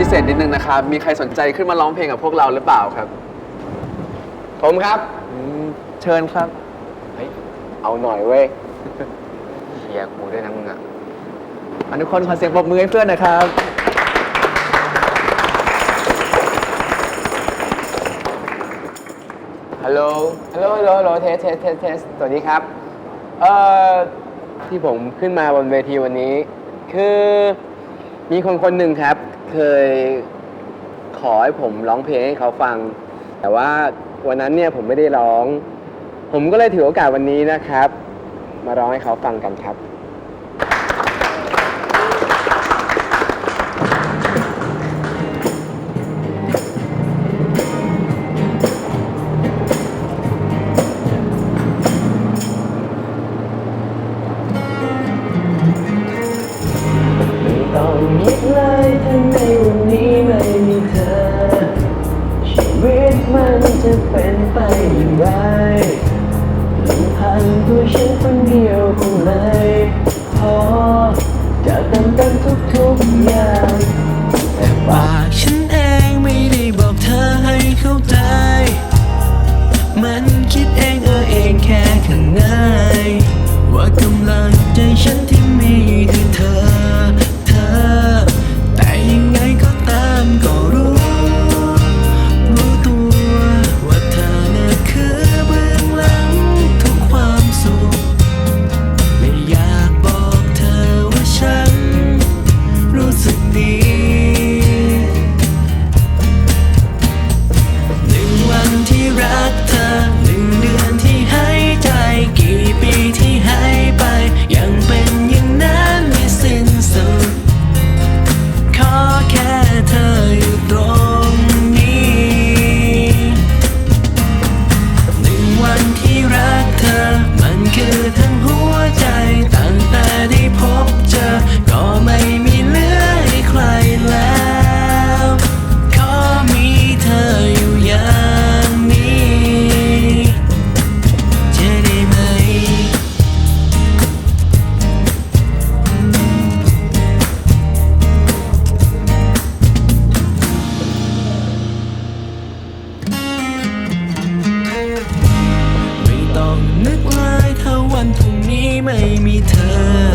พิเศษนิดนึงนะครับ มีใครสนใจขึ้นมาร้องเพลงกับพวกเราหรือเปล่าครับ ผมครับอืมเชิญครับ เฮ้ย เอาหน่อยเว้ยเชียร์กูด้วยนะมึงอะอนุคนขอเสียงปรบมือให้เพื่อนนะครับ ฮัลโหล ฮัลโหล ฮัลโหลฮัลโหลเทสเทสเทสเทสสวัสดีครับ เอ่อ ที่ผมขึ้นมาบนเวทีวันนี้ คือ มีคนคนหนึ่งครับ เคยขอให้ผมร้องเพลงให้เขาฟัง แต่ว่าวันนั้นเนี่ยผมไม่ได้ร้อง ผมก็เลยถือโอกาสวันนี้นะครับ มาร้องให้เขาฟังกันครับ ไปอย่างไรลำพังตัวฉันคนเดียวคงเลยพอจะเติมเต็มทุกๆอย่างแต่ปากฉัน นึกเลยถ้าวันพรุ่งนี้ไม่มีเธอ